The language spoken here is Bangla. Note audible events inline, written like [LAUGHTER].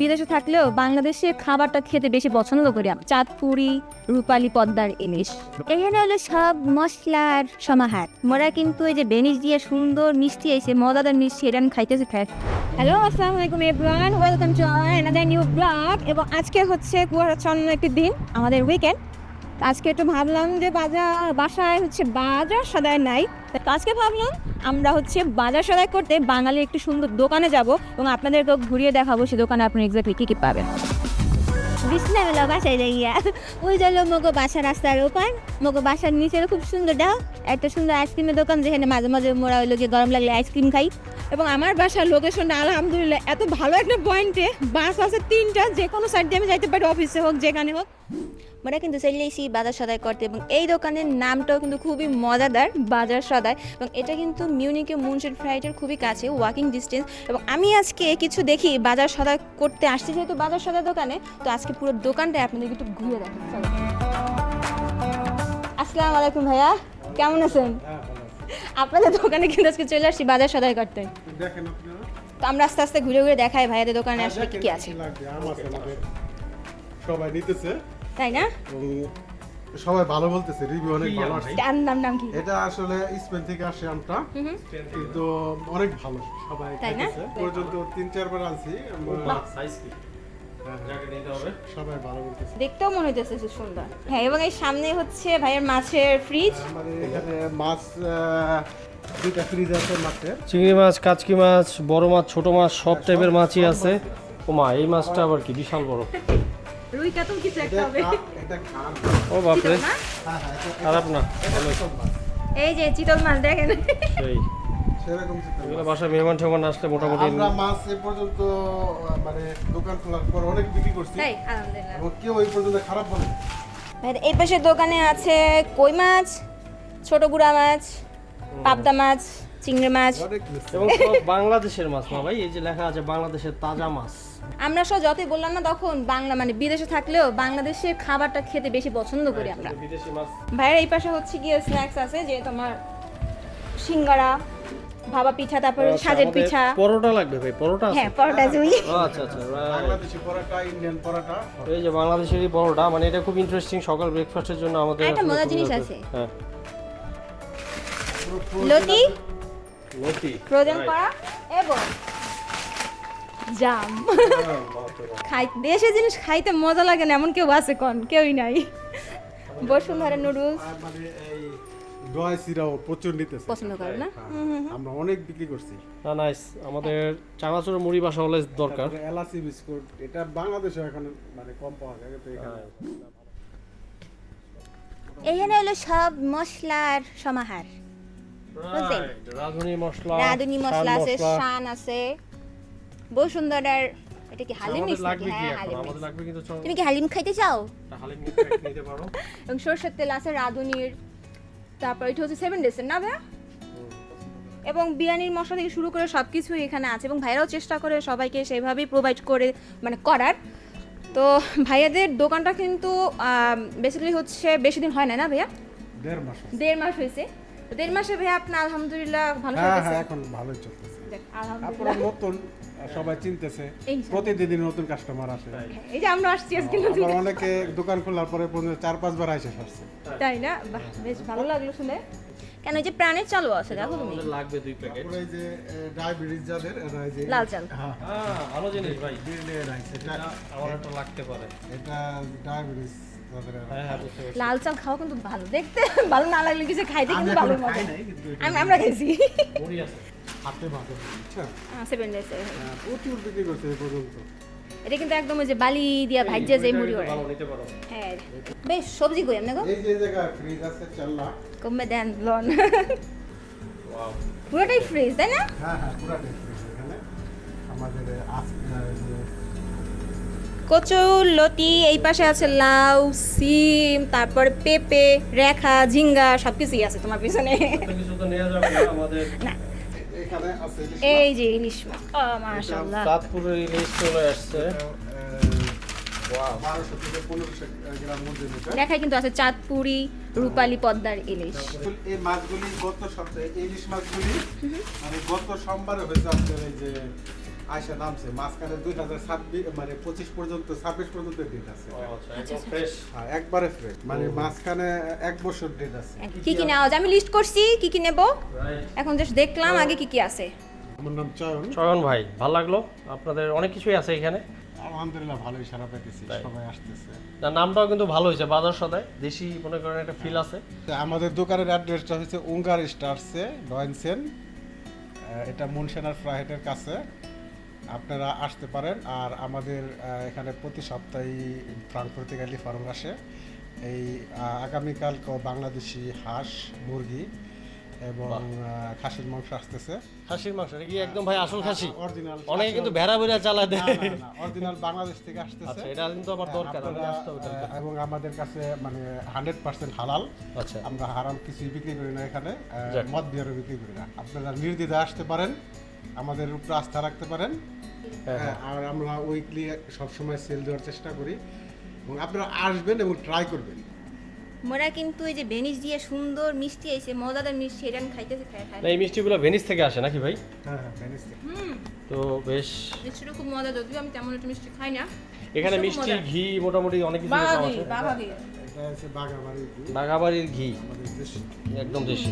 বিদেশে থাকলেও বাংলাদেশে খাবারটা খেতে বেশি পছন্দ করি আমি। চাঁদপুরি, রূপালী, পদ্মার ইলিশ। এখানে হলো সব মশলার সমাহার। মোরা কিন্তু এই যে বেনিস দিয়ে সুন্দর মিষ্টি এসে মজাদার মিষ্টি, এটা আমি খাইতেছি খাই। হ্যালো আসসালামু আলাইকুম everyone. Welcome to another new blog. এবং আজকে হচ্ছে কুয়াশাচ্ছন্ন একটি দিন, আমাদের উইকেন্ড আজকে একটু ভাবলাম যে বাজার, বাসায় হচ্ছে বাজার সদায় নাই। তো আজকে ভাবলাম আমরা হচ্ছে বাজার সদায় করতে বাঙালির একটি সুন্দর দোকানে যাব এবং আপনাদেরকে ঘুরিয়ে দেখাবো সে দোকানে আপনি এক্স্যাক্টলি কী কী পাবেন। বিসমিল্লাহ বাসায় যাইয়া। ওই জন্য মগো বাসা রাস্তার ওপার। মগো বাসার নিচে খুব সুন্দর, দাও। একটা সুন্দর আইসক্রিমের দোকান যেখানে মাঝে মাঝে মোরা ওই লোকে গরম লাগলে আইসক্রিম খাই। এবং আমার বাসার লোকেশনটা আলহামদুলিল্লাহ, এত ভালো একটা পয়েন্টে বাস আছে তিনটা যে কোনো সাইড দিয়ে আমি যাইতে পারি অফিসে হোক, যেখানে হোক। আমরা কিন্তু এসেছি বাজার সদায় করতে। এবং এই দোকানের নামটাও কিন্তু খুবই মজাদার বাজার সদায় এবং এটা কিন্তু মিউনিকে মুনশেড ফ্রাইটের খুবই কাছে ওয়াকিং ডিস্টেন্স এবং আমি আজকে কিছু দেখি বাজার সদায় করতে আসছি যেহেতু বাজার সদাই দোকানে তো আজকে পুরো দোকানটা আপনাদের একটু ঘুরে দেখেন। আসসালামু আলাইকুম ভাইয়া কেমন আছেন? আপনাদের দোকানে কিন্তু আজকে চলে আসছি বাজার সদায় করতে। তো আমরা আস্তে আস্তে ঘুরে ঘুরে দেখাই ভাইয়াদের দোকানে আসলে কি কি আছে। কি আছে সবাই নিতেছে। তাই না? সবাই ভালো বলতেছে রিভিউ অনেক ভালো আসছে তার নাম নাম কি? এটা আসলে স্পেন থেকে আসে আমটা। কিন্তু অনেক ভালো সবাই তাই না? পর্যন্ত তিন চারবার আনছি। আমরা- সাইজ কি? হ্যাঁ, যাকে নিতে হবে। সবাই ভালো বলতেছে। দেখতেও মনে হইতেছে সুন্দর। হ্যাঁ এবং এই সামনে হচ্ছে ভাইয়ের মাছের ফ্রিজ এখানে মাছ আহ, দুইটা ফ্রিজ আছে মাছের। চিংড়ি মাছ কাচকি মাছ বড় মাছ ছোট মাছ সব টাইপের মাছই আছে। ও মা এই মাছটা আবার কি? বিশাল বড়। কিছু একটা হবে ও বাপরে? হ্যাঁ হ্যাঁ খারাপ না। এই যে চিতল মাছ দেখেন। সেই। সেরকম চিত্র এগুলো মাছ। মেহমান ঠেমান আসলে মোটামুটি আমরা মাছ এ পর্যন্ত মানে দোকান খোলার পর অনেক বিক্রি করছি। তাই আলহামদুলিল্লাহ। কেউ এই পর্যন্ত খারাপ বলে এই পাশের দোকানে আছে কই মাছ? ছোট গুড়া মাছ পাবদা মাছ। চিংড়ি মাছ। এবং সব বাংলাদেশের মাছ না ভাই এই যে লেখা আছে বাংলাদেশের তাজা মাছ। আমরা সব যতই বললাম না তখন বাংলা মানে বিদেশে থাকলেও বাংলাদেশের খাবারটা খেতে বেশি পছন্দ করি আমরা। ভাইয়ের এই পাশে হচ্ছে গিয়ে স্ন্যাক্স আছে যে তোমার সিঙ্গারা ভাবা পিঠা তারপরে আচ্ছা, সাজের পিঠা। পরোটা লাগবে ভাই পরোটা হ্যাঁ পরোটা জুই আচ্ছা আচ্ছা বাংলাদেশি পরোটা ইন্ডিয়ান পরোটা। এই যে বাংলাদেশেরই পরোটা মানে এটা খুব ইন্টারেস্টিং সকাল ব্রেকফাস্টের জন্য আমাদের একটা মজার জিনিস আছে। হ্যাঁ। লতি? ফ্রোজেন করা এবং জাম। হ্যাঁ। খাই দেশের জিনিস খাইতে মজা লাগে না এমন কেউ আছে কোন কেউই নাই। বসুন্ধরা নুডলস মানে এই দোয়াই সিরাও প্রচুর নিতেছে। পছন্দ করে না? হ্যাঁ, আমরা অনেক বিক্রি করছি। না নাইস আমাদের চানাচুর মুড়ি বাসা হলে দরকার। এলাচি বিস্কুট এটা বাংলাদেশে এখন মানে কম পাওয়া যায় এখানে এখানে হলো সব মশলার সমাহার। রাঁধুনি মশলা রাঁধুনি মশলা আছে শান আছে। বসুন্ধরার এটা কি হালিম নাকি? হ্যাঁ হালিম আমাদের mix। লাগবে কিন্তু চল তুমি কি হালিম খাইতে চাও? হালিম নিতে নিতে পারো। [LAUGHS] এবং সরষের তেল আছে রাঁধুনির। তারপর এটা হচ্ছে সেভেন ডেসের না ভাইয়া? এবং বিরিয়ানির মশলা থেকে শুরু করে সব কিছুই এখানে আছে এবং ভাইয়ারাও চেষ্টা করে সবাইকে সেভাবেই প্রোভাইড করে মানে করার। তো ভাইয়াদের দোকানটা কিন্তু বেসিক্যালি হচ্ছে বেশি দিন হয় না না ভাইয়া? দেড় মাস দেড় মাস হয়েছে। দেড় মাসে ভাইয়া আপনার আলহামদুলিল্লাহ ভালো হ্যাঁ চলতেছে? হ্যাঁ এখন ভালোই চলতেছে। দেখ, নতুন সবাই চিনতেছে প্রতিদিন নতুন কাস্টমার আসে। এই যে আমরা আসছি আজকে নতুন। আবার অনেকে দোকান খোলার পরে চার পাঁচবার আসে আসছে তাই না? বেশ ভালো লাগল শুনে। কেন এই যে প্রাণের চালু আছে দেখো তুমি। লাগবে দুই প্যাকেট। এই যে ডায়াবেটিস যাদের এরা এই যে লাল চাল। হ্যাঁ। হ্যাঁ ভালো জিনিস ভাই। বিরলে রাইস এটা আমার একটা লাগতে পারে। এটা ডায়াবেটিস হ্যাঁ হ্যাঁ লাল চাল খাওয়া কিন্তু ভালো। দেখতে ভালো না লাগলে কিছু খাইতে কিন্তু ভালো খাই মজা কিন্তু আমি আমরা খাইছি হাতে ভাতে বুঝছ? সেভেন ডেজ প্রচুর বিক্রি করছে এই পর্যন্ত। এটা কিন্তু একদম ওই যে বালি দিয়া ভাজ্যা যে মুড়ি ওরে হ্যাঁ। বেশ সবজি কই এমনি গো? এই যে জায়গায় ফ্রিজ আছে চাল্লা। কমবে দেন লন। ওয়াও পুরোটাই ফ্রিজ তাই না? হ্যাঁ হ্যাঁ পুরাটাই ফ্রিজ এখানে। আমাদের আস- আহ, কচু লতি এই পাশে আছে লাউ সিম তারপর পেঁপে রেখা ঝিঙ্গা সবকিছুই আছে তোমার পিছনে। কিছু তো নেওয়া যাবে আমাদের। না। এখানে আছে এই যে ইলিশ মাছ। ও মাশাআল্লাহ। চাঁদপুরের ইলিশ চলে আসছে। রেখায় কিন্তু আছে চাঁদপুরি রূপালি পদ্মার ইলিশ। এই মাছগুলি গত সপ্তাহে ইলিশ মাছগুলি মানে গত সোমবারে হয়েছে আপনার এই যে আয়সা নামছে মাঝখানে দুই হাজার ছাব্বিশ মানে পঁচিশ পর্যন্ত ছাব্বিশ পর্যন্ত ডেট আছে। হ্যাঁ, একবারে ফ্রেশ মানে মাঝখানে এক বছর ডেট আছে। কি কি নেওয়া আমি লিস্ট করছি কি কি নেব? এখন জাস্ট দেখলাম আগে কি কি আছে। আমার নাম চয়ন। চয়ন ভাই ভালো লাগল। আপনাদের অনেক কিছুই আছে এখানে। আলহামদুলিল্লাহ ভালোই সারা পেতেছি তাই। সবাই আসতেছে। না, নামটাও কিন্তু ভালো হয়েছে বাজার সদায় দেশি মনে করেন একটা ফিল আছে। আমাদের দোকানের অ্যাড্রেসটা হচ্ছে উঙ্গার স্টারসে ডয়েনসেন এটা মুনসেনার ফ্রাইহেটের কাছে। আপনারা আসতে পারেন আর আমাদের এখানে প্রতি সপ্তাহে ফ্রাঙ্কফুর থেকে এলি ফার্ম আসে। এই আগামীকাল ক- বাংলাদেশি হাঁস মুরগি এবং খাসির মাংস আসতেছে। খাসির মাংস কি একদম ভাই আসল খাসি? অরিজিনাল অনেকে কিন্তু ভেড়া ভেড়া চালা দেয়। অরিজিনাল বাংলাদেশ থেকে আসতেছে। আচ্ছা এটা কিন্তু আমার দরকার আপনারা, আসতে হবে এবং আমাদের কাছে মানে হান্ড্রেড পার্সেন্ট হালাল। আচ্ছা। আমরা হারাম কিছুই বিক্রি করি না এখানে মদ বিয়ারও বিক্রি করি না। আপনারা নির্দ্বিধায় আসতে পারেন। আমাদের উপরে আস্থা রাখতে পারেন। হ্যাঁ, হ্যাঁ, আর আমরা উইকলি সবসময় সেল দেওয়ার চেষ্টা করি এবং আপনারা আসবেন এবং ট্রাই করবেন। মোরা কিন্তু এই যে বেনিস দিয়ে সুন্দর মিষ্টি আইছে মজাদার মিষ্টি এটা আমি খাইতেছি খাই খাই না এই মিষ্টিগুলো ভেনিস থেকে আসে নাকি ভাই? হ্যাঁ হ্যাঁ ভেনিস থেকে। হুম। তো বেশ। মিষ্টিটা খুব মজা যদিও আমি তেমন একটা মিষ্টি খাই না। এখানে মিষ্টি ঘি মোটামুটি অনেক কিছু পাওয়া যায়। বাঘাগি এটা হচ্ছে বাগাবাড়ি বাঘাবাড়ির ঘি। আমাদের দেশি। একদম দেশি।